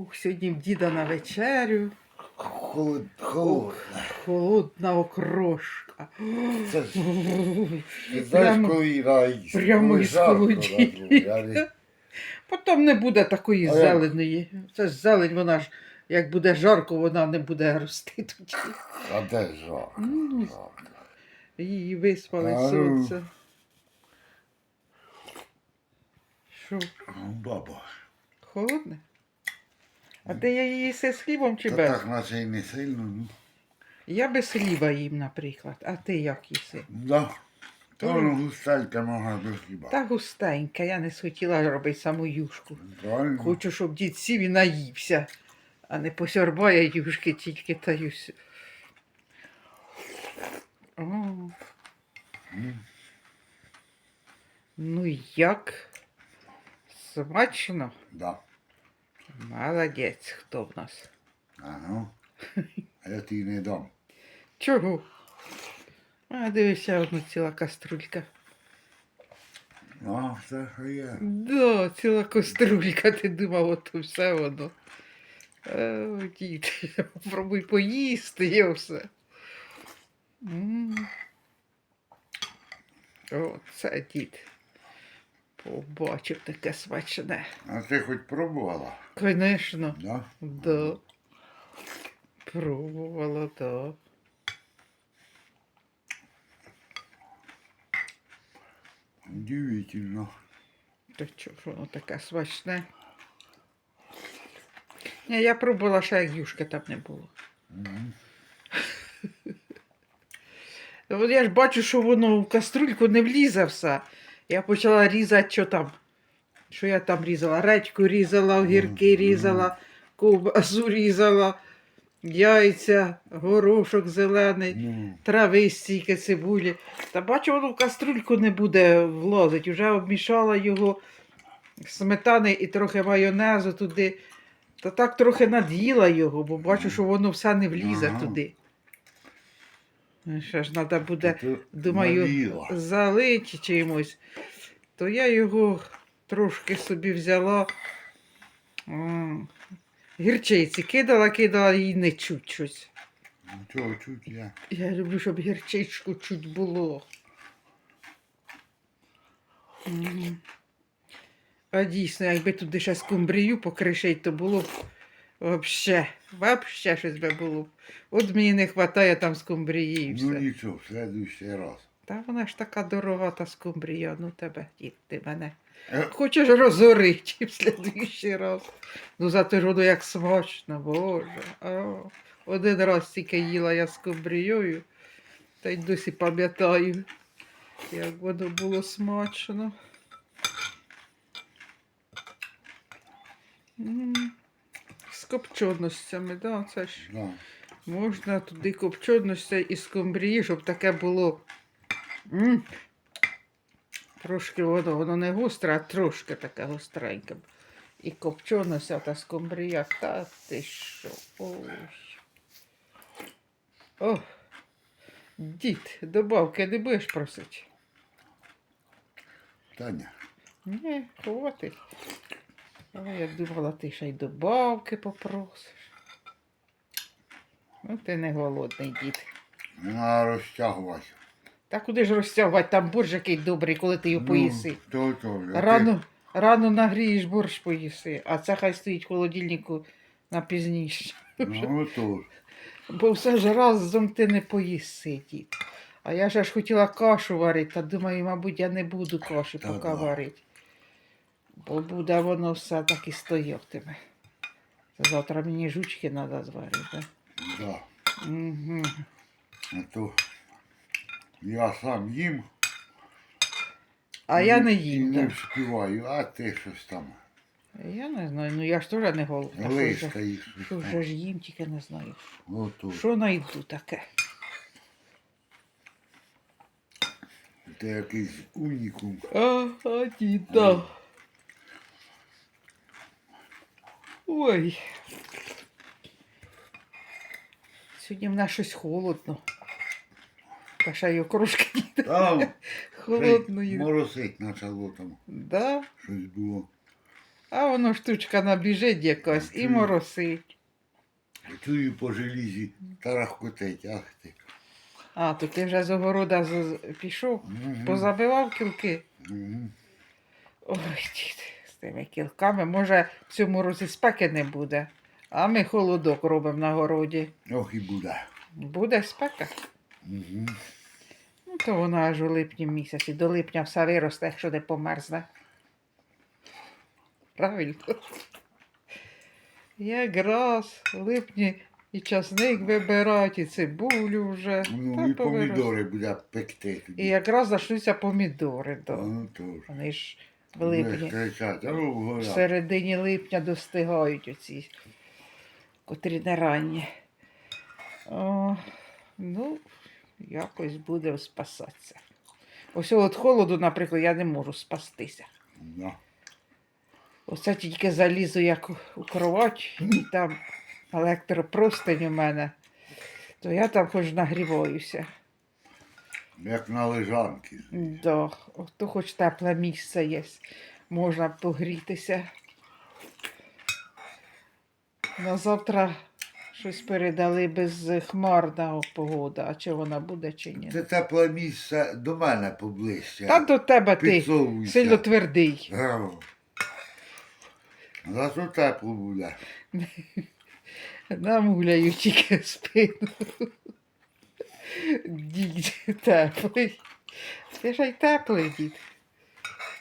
Ух, сьогодні в діда на вечерю. Холод, холодно. Холодна окрошка. Це ж, ти знаєш, Прямо- коли рай, прямо коли із жарко холодильника. Потім не буде такої А як? зеленої. Це ж зелень, вона ж, як буде жарко, вона не буде рости тоді. А де жарко? Ну, жарко. Її виспали А ну. сонце. Що, Ну, Баба, холодне? А ти я її їси з хлібом чи та без? так наче й не сильно, ну. Я без хліба їм, наприклад. А ти як їси? Да. То воно густеньке можна без хліба. Та густенька, я не схотіла робити саму юшку. Правильно? Хочу, щоб дід сів і наївся, а не посьорбає юшки тільки та. О. Ну як? Смачно? Да. Молодець, хто в нас? А ну. А я тобі не дам. Чого? А дивися, одна ціла каструлька. А, це що є. Да, ціла каструлька, ти думав, ото все воно. О, дід, попробуй поїсти його все. О, це дід. Побачив таке смачне. А ти хоч пробувала? Звісно, Да? да. Пробувала, да. Удивительно. Та чого ж воно таке смачне? Ні, я пробувала, ще як юшки там не було. Мгм. От я ж бачу, що воно в каструльку не влізе все. Я почала різати, що там. Що я там різала? Редьку різала, огірки різала, ковбасу різала, яйця, горошок зелений, Ну, трави стільки цибулі. Та бачу, воно в каструльку не буде влазити. Вже обмішала його сметани і трохи майонезу туди. Та так трохи над'їла його, бо бачу, що воно все не влізе Ага. туди. Ну, Що ж треба буде, ти думаю, наїла. залити чимось. То я його трошки собі взяла. Гірчиці кидала, кидала і не чуть щось. Ну, Чого чуть я? Я люблю, щоб гірчичку чуть було. А дійсно, якби туди ще скумбрію покришить, то було б вообще, вообще щось би було. От мені не вистачає там скумбрії і все. Ну нічого, в следующий раз. Та вона ж така дорога, та скумбрія, ну тебе, дід, ти мене. Е, Хочеш розорити в слідуючий раз. Ну зато ж воно як смачно, боже. О, один раз тільки їла я скумбрією, та й досі пам'ятаю, як воно було смачно. М, З копченостями, да, це ж. Да. Можна туди копченості і скумбрії, щоб таке було. М. Трошки воно, воно не гостре, а трошки таке гостреньке. І копченості та скумбрія. Та ти що? Ой. О, дід, добавки не будеш просити? Таня, Ні, хватить. Але я думала, ти ще й добавки попросиш. Ну, ти не голодний дід. не розтягувати. Та куди ж розтягувати? Там борщ який добрий, коли ти його поїси. Ну, то, то, ти- Рано, рано нагрієш борщ поїси, а це хай стоїть в холодильнику на пізніше. Ну, то. Бо все ж разом ти не поїси, дід. А я ж аж хотіла кашу варити, та думаю, мабуть, я не буду каші Та поки да. варити. Бо буде воно все так і стоятиме. Це завтра мені жучки треба зварити. Да? Да. Угу. А то я сам їм. А я не І їм. не так. вспіваю, а ти щось там. Я не знаю, ну я ж теж не голодна. Що Лискаєш. Що вже ж їм, тільки не знаю. Що найду таке? Ти якийсь унікум. А, а діда. Ой. Сьогодні в нас щось холодно. Та ще й окрошки Там холодної. моросить почало там. Да? Щось було. А воно штучка набіжить якась і моросить. Чую по желізі тарахкотить, ах ти. А, то ти вже з огорода пішов, позабивав кілки. Ой, дід, тими кілками, може, в цьому році спеки не буде. А ми холодок робимо на городі. Ох і буде. Буде спека. Мгм. Ну, то вона аж у липні місяці. До липня все виросте, якщо не померзне. Правильно. Якраз в липні і часник вибирають, і цибулю вже. Ну Та і повирос- помідори буде пекти. І якраз зайшлються помідори. Да. Ну. Вони ж в липні. В середині липня достигають оці, котрі не ранні. О, ну, якось буде спасатися. Ось від холоду, наприклад, я не можу спастися. Оце тільки залізу як у кровать, і там електропростень у мене, то я там хоч нагріваюся. Як на лежанки. Да, то хоч тепле місце є, можна погрітися. На завтра щось передали без хмарна погода, а чи вона буде, чи ні. Це тепле місце до мене поближче. Та до тебе ти сильно твердий. Зато тепло буде. Намуляю тільки спину. Дід теплий. Ти ж й теплий дід.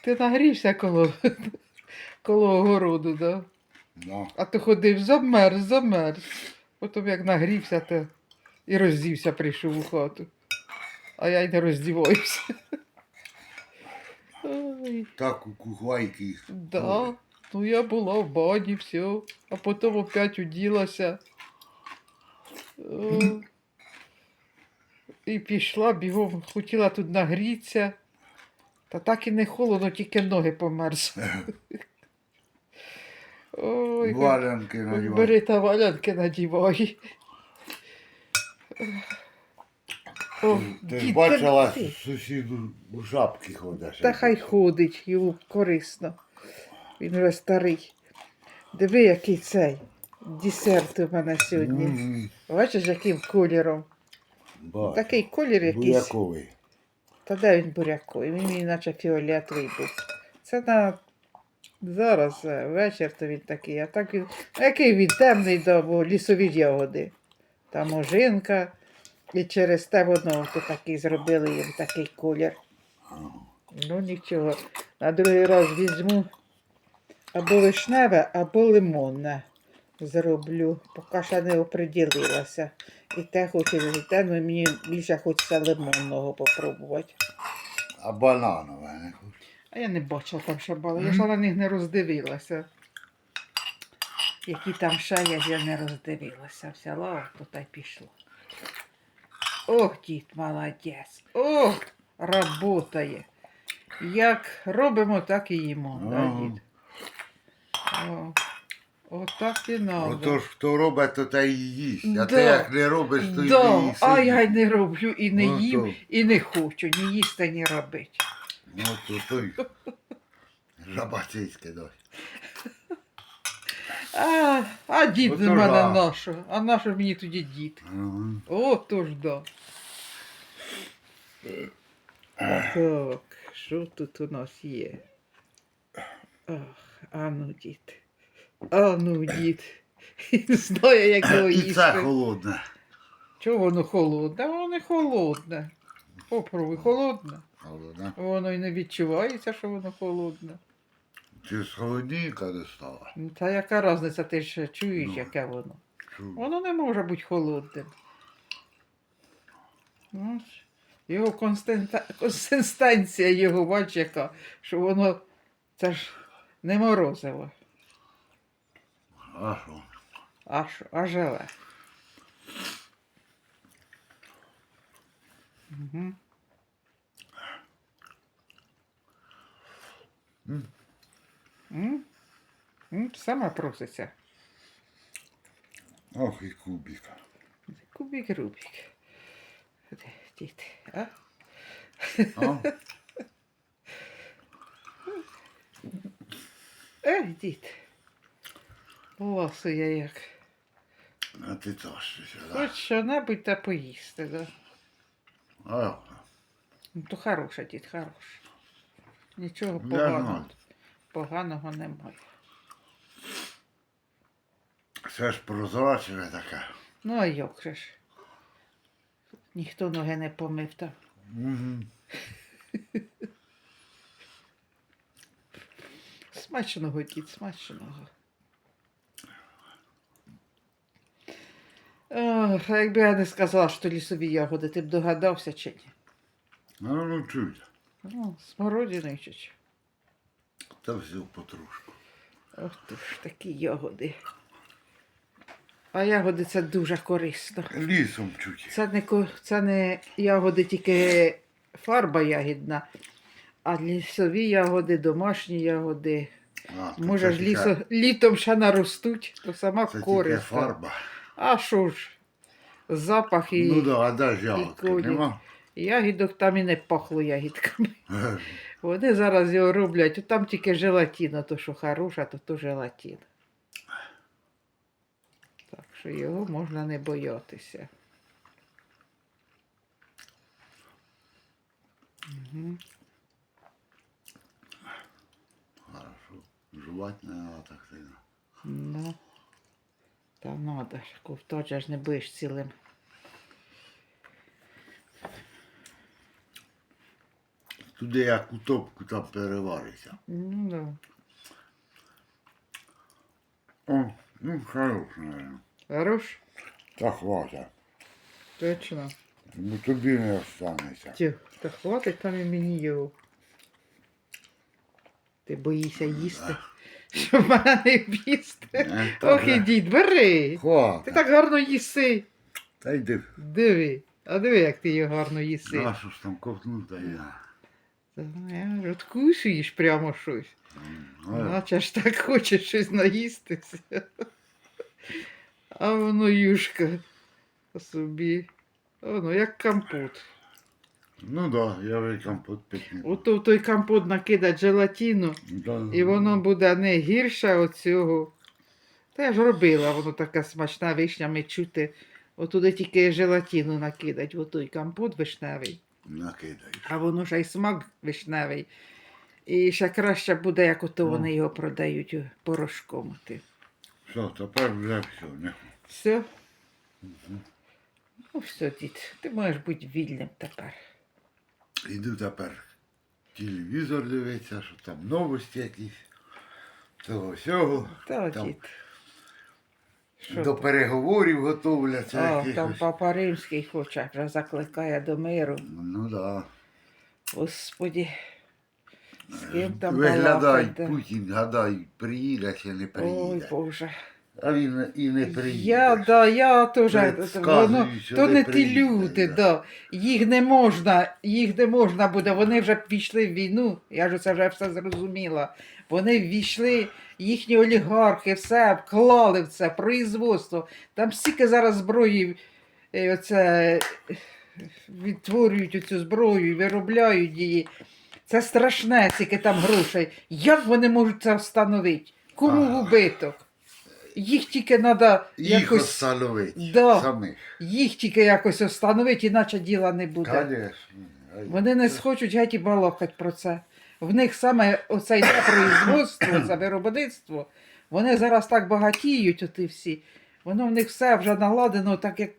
Ти нагрівся коло, коло огороду, да? Ну. А то ходив, замерз, замерз. Потім як нагрівся, то і роздівся, прийшов у хату. А я й не роздіваюся. Так у кухвайки. да. Ну я була в бані, все. А потім опять уділася. І пішла бігом, хотіла тут нагрітися. Та так і не холодно, тільки ноги померзли. Ой, Валянки надівай. Бери та валянки надівай. О, Ти ж дід, бачила, ти- сусіду у шапки ходиш. Та хай ходить, йому корисно. Він вже старий. Диви, який цей десерт у мене сьогодні. Бачиш, яким кольором? Бачу. Такий колір якийсь. Буряковий. Та де він буряковий? Він мені наче фіолетовий був. Це на зараз е, вечір, то він такий, а так він. Який він темний, да, бо лісові ягоди. Там ожинка. І через те воно то такий зробили їм такий колір. Ну нічого. На другий раз візьму або вишневе, або лимонне зроблю. Поки ще не оприділилася. І те хочу, і те, ну мені більше хочеться лимонного попробувати. А бананове не хочеш? А я не бачила там ще бали. Я ж на них не роздивилася. Які там ще є, я не роздивилася. Взяла, та й пішла. Ох, дід молодець. Ох, работає. Як робимо, так і їмо. Да, дід? О, отак і надо. Отож, хто робить, то та й їсть. А Да. ти як не робиш, то й Да, не їси. а я й не роблю, і не Ну, їм, то. і не хочу ні їсти, ні робити. Ну, то той. Жабацицьке дось. А, а дід Ото у мене да. нашого. А нащо мені тоді дід? Ага. О, то ж да. Так, що тут у нас є? Ах, а ну дід. А ну дід. Знає, як його І це їсти. холодне. Чого воно холодне? Воно не холодне. Попробуй, холодне. Холодне. Воно і не відчувається, що воно холодне. Чи з холодильника достала? Ну, Та яка різниця, ти ж чуєш, Ну. яке воно? Чу. Воно не може бути холодним. Його констента- консистенція його, бач, яка, що воно це ж не морозиво, А що? а, що, а желе. Угу. Сама проситься. Ох і кубик. Кубик Рубик. Дід, а? А? Ех, дід. Ласує як. А ти то щось, Хоч що-небудь та поїсти, да? А, Ну, то хороша, дід, хороша. Нічого Я поганого. знаю. Поганого немає. Це ж прозрачне таке. Ну, а як же ж? Ніхто ноги не помив там. Угу. Смачного, дід, смачного. Ох, а якби я не сказала, що лісові ягоди, ти б догадався чи ні? Ну, ну чуйте. Ну, смородини чи що. Та все потрошку. Ох ти ж такі ягоди. А ягоди це дуже корисно. Лісом чуть. Це не, ко- це не ягоди тільки фарба ягідна, а лісові ягоди, домашні ягоди. А, то Може це ж тільки- лісо, літом ще наростуть, то сама Це тільки користь. фарба. А що ж? Запах і Ну да, а де ж ягодки? Нема? ягідок там і не пахло ягідками. Вони зараз його роблять, там тільки желатіна, то що хороша, то то желатін. Так що його можна не боятися. Угу. Хорошо. Не треба так сильно. Ну, та надо ж, ковточа ж не будеш цілим. Туди як у топку там перевариться. Ну, да. О, ну хорош, наверное. Хорош? Та хвата. Точно. Ну тобі не останеться. Тю, та хватить там і мені його. Ти боїшся їсти, щоб мене не в'їсти. Е, Ох, ідіть, бери. Ти так гарно їси. Та йди. Диви. А диви, як ти його гарно їси. На що ж там ковтнути я. Та Я ж откусуєш прямо щось. А, Наче ж так хочеш щось наїстися. А воно юшка собі. Воно як компот. Ну да, я вже компот не. Ото в той компот накидать желатину, Да. і воно буде не гірше оцього. Та я ж робила, воно така смачна вишнями чути. Отуди тільки желатину накидать, в той компот вишневий. Накидаєш. А воно ж й смак вишневий. І ще краще буде, як ото Ну. вони його продають у порошком. Ти. Все, тепер вже все. Не. Все? Ну, все, дід, ти можеш бути вільним тепер. Іду тепер телевізор дивитися, що там новості якісь. Того всього. Та, Там дід. Що До там? переговорів готовляться. А, там папа римський хоче, вже закликає до миру. Ну да. Господі. З ким там Виглядай, балакати? Путін, гадай, приїде чи не Ой, приїде. Боже. А він і не приїде. Я, да, я теж, воно, то не не ті приїде, люди, да. да. їх не можна, їх не можна буде, вони вже пішли в війну, я ж це вже все зрозуміла. Вони ввійшли, їхні олігархи, все вклали в це, производство. Там стільки зараз зброї е, оце, відтворюють оцю зброю, виробляють її. Це страшне, скільки там грошей. Як вони можуть це встановити? Кому Ага. Їх тільки треба Їх якось остановити. Да. Самих. їх тільки якось встановити, іначе діла не буде. Конечно. Вони не схочуть геть і балакати про це. В них саме оце йде производство, це виробництво. Вони зараз так багатіють, оти всі. Воно в них все вже наладено, так як,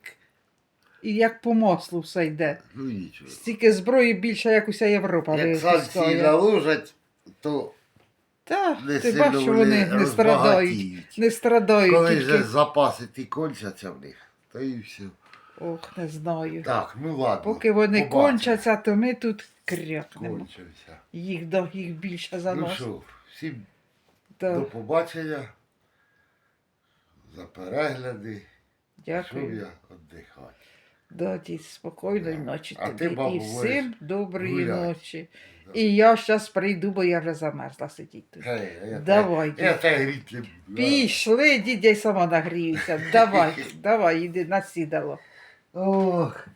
і як по маслу все йде. Ну нічого. Стільки зброї більше, як уся Європа Як санкції випускає. наложать, то Та, не ти бачиш, вони не страдають. Не страдають Коли тільки. вже запаси ті кончаться в них, то і все. Ох, не знаю. Так, ну ладно. Поки вони побачимо. кончаться, то ми тут крякнемо. Їх, да, їх більше за Ну нас. що, всім Да. до побачення. За перегляди. Дякую. я віддихати. Да, дід, спокійної ночі А тобі. ти, бабу, і всім доброї гуляй. ночі. Да. І я зараз прийду, бо я вже замерзла сидіти тут. Я те- Давай, Я дід. Пішли, дідя й сама нагріюся. Давай, давай, іди насідало. Ох.